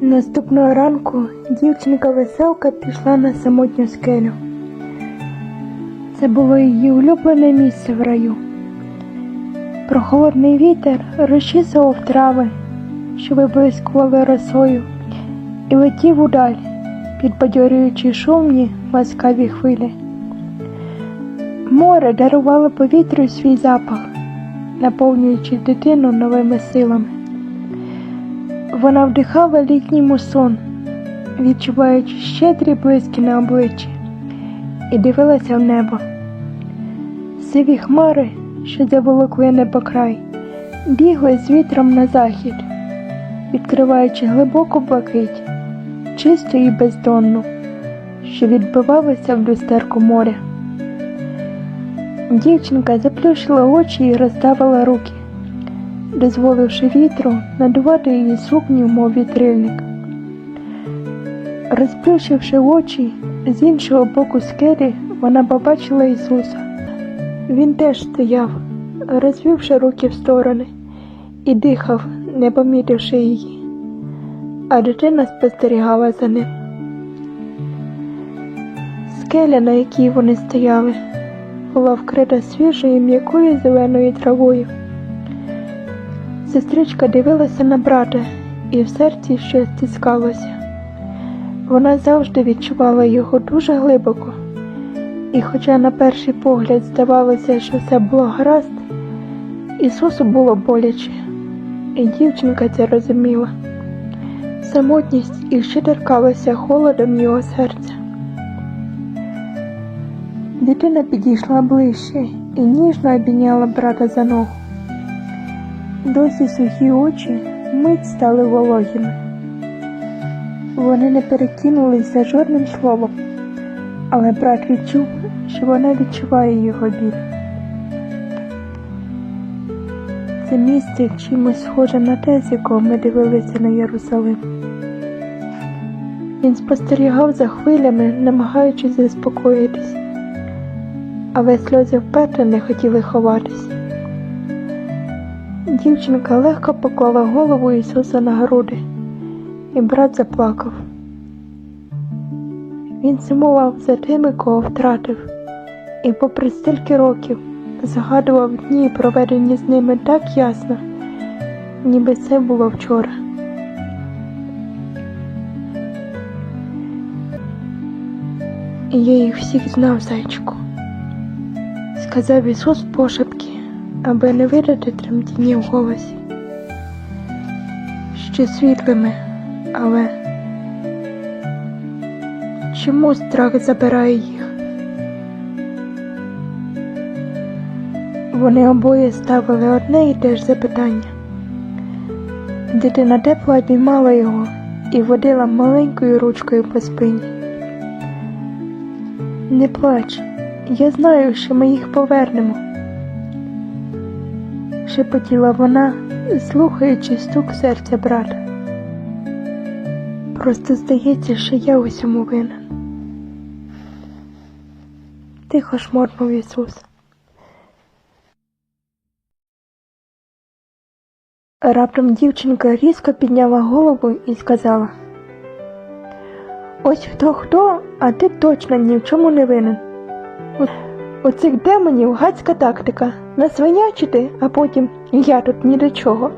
Наступного ранку дівчинка веселка пішла на самотню скелю. Це було її улюблене місце в раю. Прохолодний вітер розчісував трави, що виблискували росою, і летів удаль, підбадьорюючи шумні ласкаві хвилі. Море дарувало повітрю свій запах, наповнюючи дитину новими силами. Вона вдихала літній мусон, відчуваючи щедрі блиски на обличчі, і дивилася в небо. Сиві хмари, що заволокли небокрай, бігли з вітром на захід, відкриваючи глибоку блакить, чисту і бездонну, що відбивалася в люстерку моря. Дівчинка заплющила очі і розставила руки дозволивши вітру надувати її сукню, мов вітрильник. Розплющивши очі, з іншого боку скелі вона побачила Ісуса. Він теж стояв, розвівши руки в сторони, і дихав, не помітивши її, а дитина спостерігала за ним. Скеля, на якій вони стояли, була вкрита свіжою м'якою зеленою травою. Сестричка дивилася на брата, і в серці щось стискалося. Вона завжди відчувала його дуже глибоко, і, хоча на перший погляд здавалося, що все було гаразд, Ісусу було боляче, і дівчинка це розуміла. Самотність іще торкалася холодом його серця. Дитина підійшла ближче і ніжно обійняла брата за ногу. Досі сухі очі мить стали вологими. Вони не перекинулися жодним словом, але брат відчув, що вона відчуває його біль. Це місце чимось схоже на те, з якого ми дивилися на Єрусалим. Він спостерігав за хвилями, намагаючись заспокоїтись, але сльози вперто не хотіли ховатись. Дівчинка легко поклала голову Ісуса на груди, і брат заплакав. Він сумував за тими, кого втратив, і, попри стільки років, згадував дні, проведені з ними так ясно, ніби це було вчора. Я їх всіх знав, зайчику, сказав Ісус пошепки аби не видати тремтіння в голосі. Ще світлими, але чому страх забирає їх? Вони обоє ставили одне і те ж запитання. Дитина тепла обіймала його і водила маленькою ручкою по спині. Не плач, я знаю, що ми їх повернемо шепотіла вона, слухаючи стук серця брата. Просто здається, що я усьому винен. Тихо шморнув Ісус. Раптом дівчинка різко підняла голову і сказала Ось хто хто, а ти точно ні в чому не винен. У цих демонів гадська тактика насвинячити, а потім я тут ні до чого.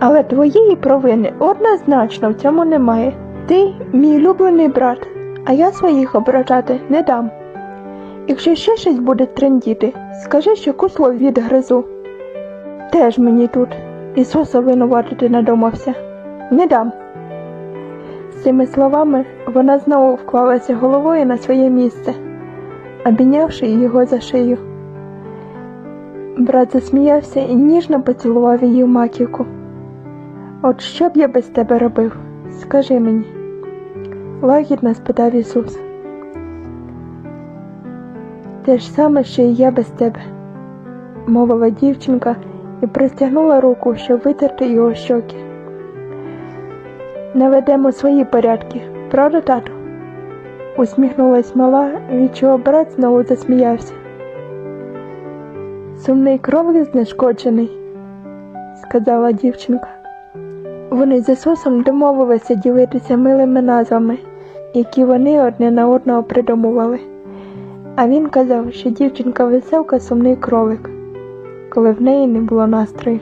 Але твоєї провини однозначно в цьому немає. Ти мій улюблений брат, а я своїх ображати не дам. Якщо ще щось буде трендіти, скажи, що кусло відгризу. Теж мені тут Ісуса винуватити надумався. Не дам. З цими словами вона знову вклалася головою на своє місце обійнявши його за шию. Брат засміявся і ніжно поцілував її в маківку. От що б я без тебе робив? Скажи мені, лагідно спитав Ісус. Те ж саме, що і я без тебе, мовила дівчинка і простягнула руку, щоб витерти його щоки. Наведемо свої порядки, правда, тату? Усміхнулась мала, від чого брат знову засміявся. Сумний кровлі знешкоджений, сказала дівчинка. Вони з Ісусом домовилися ділитися милими назвами, які вони одне на одного придумували. А він казав, що дівчинка веселка сумний кролик, коли в неї не було настрою.